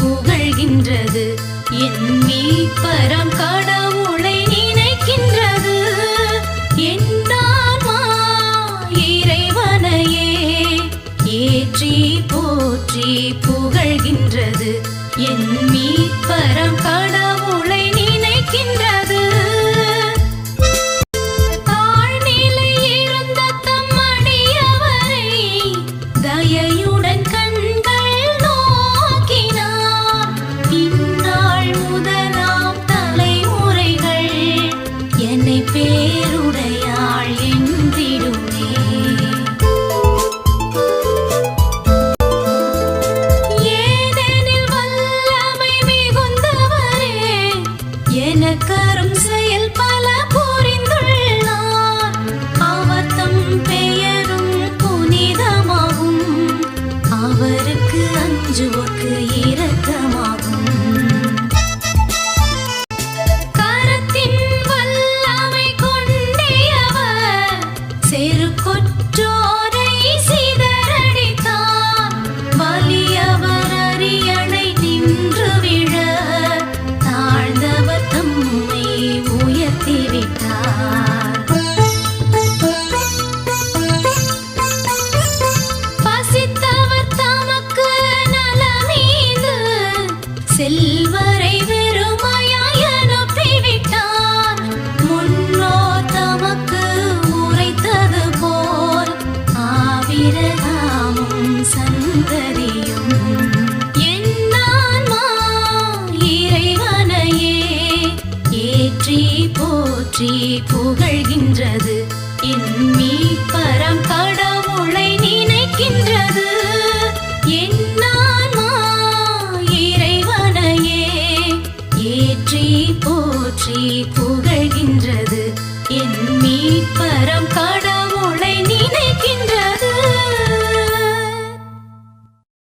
புகழ்கின்றது. என் மீட்பரம் கடவுளை நினைக்கின்றது. என்னாமா இறைவனையே? ஏற்றி போற்றி புகழ்கின்றது. என் மீட்பரம் பேருடையாள் என்றிடுமே. ஏனெனில் வல்லமை மிகுந்தவரே எனக்கரும் செயல் பல புரிந்துள்ளார். அவர் பெயரும் புனிதமாகும். அவருக்கு செல்வரை வெறுமையாய் அனுப்பிவிட்டார். முன்னோர் தமக்கு உரைத்தது போல் ஆபிரகாமும் சந்ததியும் என்னான்மா இறைவனையே ஏற்றி போற்றி புகழ்கின்றது. என் மீட்பரம் கடவுளை நினைக்கின்றது. என்னான்மா இறைவனையே ஏற்றி போற்றி புகழ்கின்றது. என் மீட்பரம்